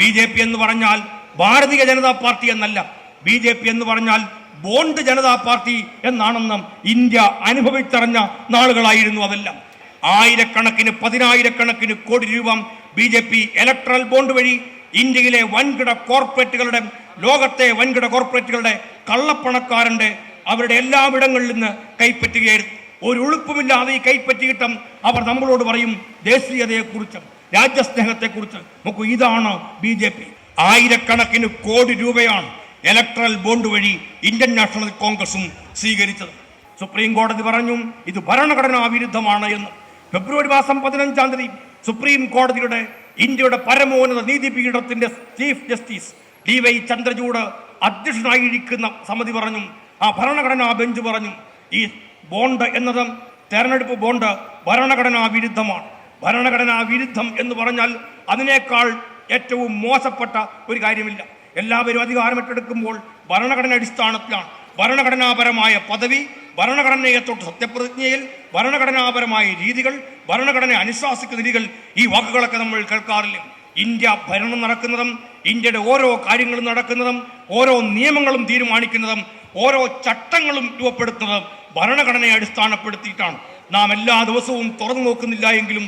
B J P എന്ന് പറഞ്ഞാൽ Bharatiya Janata party എന്നല്ല. ബി ജെ പി എന്ന് പറഞ്ഞാൽ ബോണ്ട് ജനതാ പാർട്ടി എന്നാണെന്ന് ഇന്ത്യ അനുഭവിച്ചറിഞ്ഞ നാളുകളായിരുന്നു അതെല്ലാം. ആയിരക്കണക്കിന് പതിനായിരക്കണക്കിന് കോടി രൂപ B J P electoral bond വഴി ഇന്ത്യയിലെ വൻകിട കോർപ്പറേറ്റുകളുടെ ലോകത്തെ വൻകിട കോർപ്പറേറ്റുകളുടെ കള്ളപ്പണക്കാരന്റെ അവരുടെ എല്ലാവിടങ്ങളിൽ നിന്ന് കൈപ്പറ്റുകയായിരുന്നു. ഒരു ഉളുപ്പുമില്ലാതെ ഈ കൈപ്പറ്റിയിട്ടും അവർ നമ്മളോട് പറയും ദേശീയതയെക്കുറിച്ചും. രാജ്യസ്നേഹത്തെക്കുറിച്ച് നമുക്ക് ഇതാണ് ബി ജെ പി ആയിരക്കണക്കിന് കോടി രൂപയാണ് ഇലക്ട്രൽ ബോണ്ട് വഴി ഇന്ത്യൻ നാഷണൽ കോൺഗ്രസും സ്വീകരിച്ചത്. സുപ്രീം കോടതി പറഞ്ഞു ഇത് ഭരണഘടനാ വിരുദ്ധമാണ് എന്ന്. ഫെബ്രുവരി മാസം പതിനഞ്ചാം തീയതി സുപ്രീം കോടതിയുടെ ഇന്ത്യയുടെ പരമോന്നത നീതിപീഠത്തിന്റെ chief justice D Y Chandrachud അധ്യക്ഷനായിരിക്കുന്ന സമിതി പറഞ്ഞു ആ ഭരണഘടനാ ബെഞ്ച് പറഞ്ഞു ഈ ബോണ്ട് എന്നത് തെരഞ്ഞെടുപ്പ് ബോണ്ട് ഭരണഘടനാ വിരുദ്ധമാണ്. ഭരണഘടനാ വിരുദ്ധം എന്ന് പറഞ്ഞാൽ അതിനേക്കാൾ ഏറ്റവും മോശപ്പെട്ട ഒരു കാര്യമില്ല. എല്ലാവരും അധികാരം ഏറ്റെടുക്കുമ്പോൾ ഭരണഘടന അടിസ്ഥാനത്തിലാണ്. ഭരണഘടനാപരമായ പദവി ഭരണഘടനയെ തൊട്ട് സത്യപ്രതിജ്ഞയിൽ ഭരണഘടനാപരമായ രീതികൾ ഭരണഘടന അനുശാസിക്കുന്ന രീതികൾ ഈ വാക്കുകളൊക്കെ നമ്മൾ കേൾക്കാറില്ല. ഇന്ത്യ ഭരണം നടക്കുന്നതും ഇന്ത്യയുടെ ഓരോ കാര്യങ്ങളും നടക്കുന്നതും ഓരോ നിയമങ്ങളും തീരുമാനിക്കുന്നതും ഓരോ ചട്ടങ്ങളും രൂപപ്പെടുത്തുന്നതും ഭരണഘടനയെ അടിസ്ഥാനപ്പെടുത്തിയിട്ടാണ്. നാം എല്ലാ ദിവസവും തുറന്നു നോക്കുന്നില്ല എങ്കിലും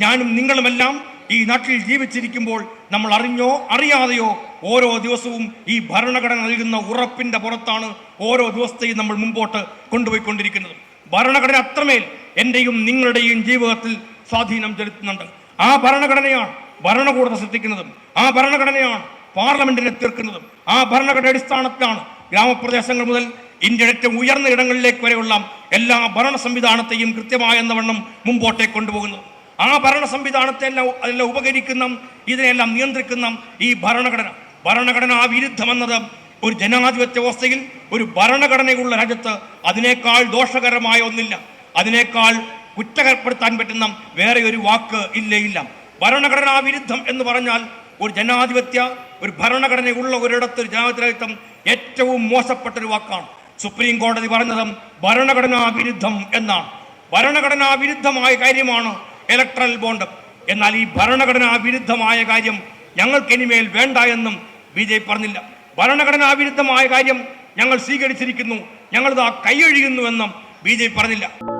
ഞാനും നിങ്ങളുമെല്ലാം ഈ നാട്ടിൽ ജീവിച്ചിരിക്കുമ്പോൾ നമ്മൾ അറിഞ്ഞോ അറിയാതെയോ ഓരോ ദിവസവും ഈ ഭരണഘടന നൽകുന്ന ഉറപ്പിന്റെ പുറത്താണ് ഓരോ ദിവസത്തെയും നമ്മൾ മുമ്പോട്ട് കൊണ്ടുപോയിക്കൊണ്ടിരിക്കുന്നത്. ഭരണഘടന അത്രമേൽ എന്റെയും നിങ്ങളുടെയും ജീവിതത്തിൽ സ്വാധീനം ചെലുത്തുന്നുണ്ട്. ആ ഭരണഘടനയാണ് ഭരണകൂടത്തെ സൃഷ്ടിക്കുന്നതും. ആ ഭരണഘടനയാണ് പാർലമെന്റിനെ തീർക്കുന്നതും. ആ ഭരണഘടന അടിസ്ഥാനത്തിലാണ് ഗ്രാമപ്രദേശങ്ങൾ മുതൽ ഇന്ത്യയുടെ ഏറ്റവും ഉയർന്ന ഇടങ്ങളിലേക്ക് വരെയുള്ള എല്ലാ ഭരണ സംവിധാനത്തെയും കൃത്യമായ എന്നവണ്ണം മുമ്പോട്ടേക്ക് കൊണ്ടുപോകുന്നത്. ആ ഭരണ സംവിധാനത്തെ എല്ലാം അതെല്ലാം ഉപകരിക്കുന്ന ഇതിനെല്ലാം നിയന്ത്രിക്കുന്ന ഈ ഭരണഘടന. ഭരണഘടനാ വിരുദ്ധമെന്നത് ഒരു ജനാധിപത്യ വ്യവസ്ഥയിൽ ഒരു ഭരണഘടനയുള്ള രാജ്യത്ത് അതിനേക്കാൾ ദോഷകരമായ ഒന്നില്ല. അതിനേക്കാൾ കുറ്റപ്പെടുത്താൻ പറ്റുന്ന വേറെ ഒരു വാക്ക് ഇല്ലേ ഇല്ല ഭരണഘടനാ വിരുദ്ധം എന്ന് പറഞ്ഞാൽ ഒരു ജനാധിപത്യ ഒരു ഭരണഘടനയുള്ള ഒരിടത്ത് ഒരു ജനാധിപത്യം ഏറ്റവും മോശപ്പെട്ട ഒരു വാക്കാണ്. സുപ്രീം കോടതി പറഞ്ഞതും ഭരണഘടനാ വിരുദ്ധം എന്നാണ്. ഭരണഘടനാ വിരുദ്ധമായ കാര്യമാണ് ഇലക്ട്രൽ ബോണ്ട് എന്നാൽ ഈ ഭരണഘടനാ വിരുദ്ധമായ കാര്യം ഞങ്ങൾക്ക് ഇനിമേൽ വേണ്ട എന്നും ബി ജെ പി പറഞ്ഞില്ല. ഭരണഘടനാ വിരുദ്ധമായ കാര്യം ഞങ്ങൾ സ്വീകരിച്ചിരിക്കുന്നു. ഞങ്ങളിതാ ആ എന്നും ബി ജെ പി പറഞ്ഞില്ല.